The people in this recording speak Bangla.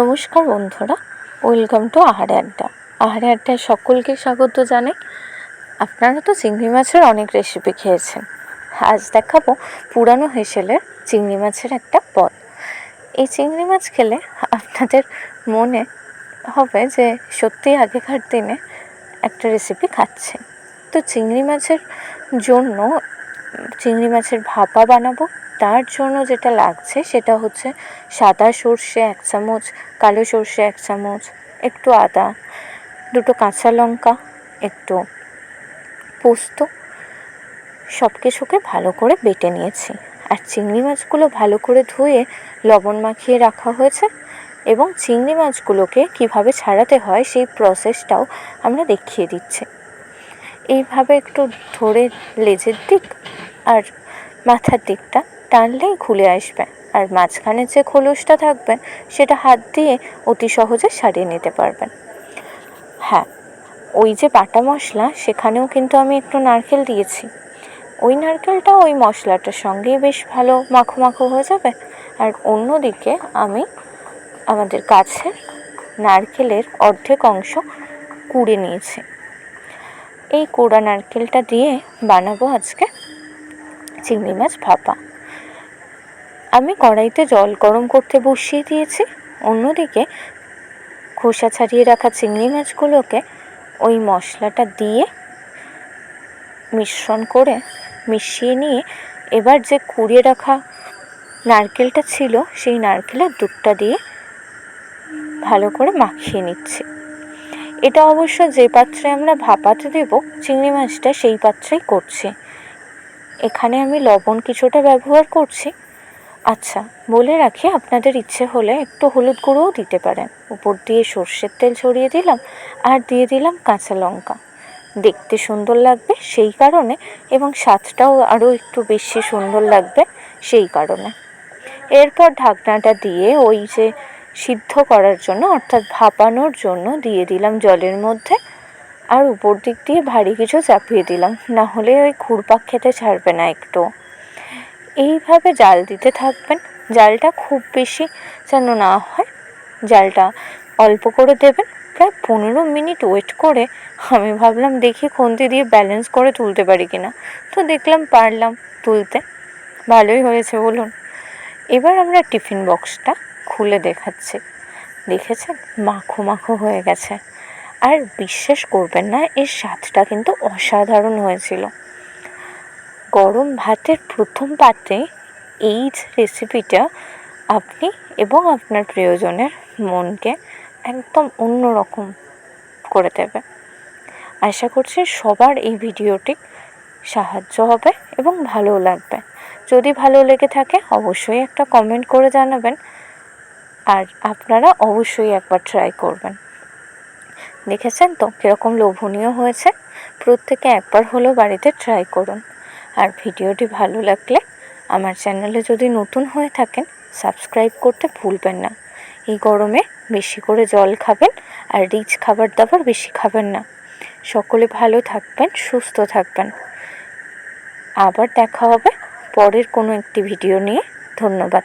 নমস্কার বন্ধুরা, ওয়েলকাম টু আহারে আড্ডা। আহারে আড্ডায় সকলকে স্বাগত জানাই। আপনারা তো চিংড়ি মাছের অনেক রেসিপি খেয়েছেন। আজ দেখাবো পুরানো হেসেলের চিংড়ি মাছের একটা পদ। এই চিংড়ি মাছ খেলে আপনাদের মনে হবে যে সত্যি আগেকার দিনে একটা রেসিপি খাচ্ছে। তো চিংড়ি মাছের জন্য চিংড়ি মাছের ভাপা বানাবো তার জন্য যেটা লাগছে সেটা হচ্ছে সাদা সর্ষে এক চামচ, কালো সর্ষে এক চামচ, একটু আদা, দুটো কাঁচা লঙ্কা, একটু পোস্ত সব কিছুকে ভালো করে বেটে নিয়েছি। আর চিংড়ি মাছগুলো ভালো করে ধুয়ে লবণ মাখিয়ে রাখা হয়েছে এবং চিংড়ি মাছগুলোকে কীভাবে ছাড়াতে হয় সেই প্রসেসটাও আমরা দেখিয়ে দিচ্ছি। এইভাবে একটু ধরে লেজের দিক আর মাথার দিকটা টানলেই খুলে আসবে। আর মাঝখানে যে খোলসটা থাকবে, সেটা হাত দিয়ে অতি সহজে সারিয়ে নিতে পারবেন। হ্যাঁ ওই যে বাটা মশলা, সেখানেও কিন্তু আমি একটু নারকেল দিয়েছি। ওই নারকেলটা ওই মশলাটার সঙ্গেই বেশ ভালো মাখো মাখো হয়ে যাবে। আর অন্যদিকে আমি আমাদের গাছের নারকেলের অর্ধেক অংশ কুড়ে নিয়েছি। এই কোড়া নারকেলটা দিয়ে বানাবো আজকে চিংড়ি মাছ ভাপা। আমি কড়াইতে জল গরম করতে বসিয়ে দিয়েছি। অন্যদিকে খোসা ছাড়িয়ে রাখা চিংড়ি মাছগুলোকে ওই মশলাটা দিয়ে মিশ্রণ করে মিশিয়ে নিয়ে এবার যে কুড়িয়ে রাখা নারকেলটা ছিল, সেই নারকেলের দুধটা দিয়ে ভালো করে মাখিয়ে নিচ্ছি। এটা অবশ্য যে পাত্রে আমরা ভাপাতে দেব, চিংড়ি মাছটা সেই পাত্রেই করছি। এখানে আমি লবণ কিছুটা ব্যবহার করছি। আচ্ছা বলে রাখি আপনাদের ইচ্ছে হলে একটু হলুদ গুঁড়োও দিতে পারেন। উপর দিয়ে সর্ষের তেল ছড়িয়ে দিলাম আর দিয়ে দিলাম কাঁচা লঙ্কা। দেখতে সুন্দর লাগবে সেই কারণে এবং স্বাদটাও আরও একটু বেশি সুন্দর লাগবে সেই কারণে। এরপর ঢাকনাটা দিয়ে ওই যে সিদ্ধ করার জন্য, অর্থাৎ ভাপানোর জন্য দিয়ে দিলাম জলের মধ্যে আর উপর দিক দিয়ে ভারী কিছু চাপিয়ে দিলাম। না হলে ওই ঘুরপাক খেতে ছাড়বে না একটু। এইভাবে জাল দিতে থাকবেন। জালটা খুব বেশি যেন না হয়, জালটা অল্প করে দেবেন। প্রায় পনেরো মিনিট ওয়েট করে আমি ভাবলাম দেখি খুন্তি দিয়ে ব্যালেন্স করে তুলতে পারি কিনা। তো দেখলাম পারলাম তুলতে। ভালোই হয়েছে বলুন। এবার আমরা টিফিন বক্সটা খুলে দেখাচ্ছি। দেখেছেন? মাখো মাখো হয়ে গেছে। আর বিশ্বাস করবেন না, এর স্বাদটা কিন্তু অসাধারণ হয়েছিল। গরম ভাতের প্রথম পাত্রে এই যে রেসিপিটা আপনি এবং আপনার প্রিয়জনের মনকে একদম অন্যরকম করে দেবে। আশা করছি সবার এই ভিডিওটি সাহায্য হবে এবং ভালোও লাগবে। যদি ভালো লেগে থাকে, অবশ্যই একটা কমেন্ট করে জানাবেন। আর আপনারা অবশ্যই একবার ট্রাই করবেন। দেখেছেন তো? কীরকম লোভনীয় হয়েছে? প্রত্যেকে একবার হলেও বাড়িতে ট্রাই করুন। আর ভিডিওটি ভালো লাগলে আমার চ্যানেলে যদি নতুন হয়ে থাকেন, সাবস্ক্রাইব করতে ভুলবেন না। এই গরমে বেশি করে জল খাবেন আর রিচ খাবার দাবার বেশি খাবেন না। সকলে ভালো থাকবেন, সুস্থ থাকবেন। আবার দেখা হবে পরের কোনো একটি ভিডিও নিয়ে। ধন্যবাদ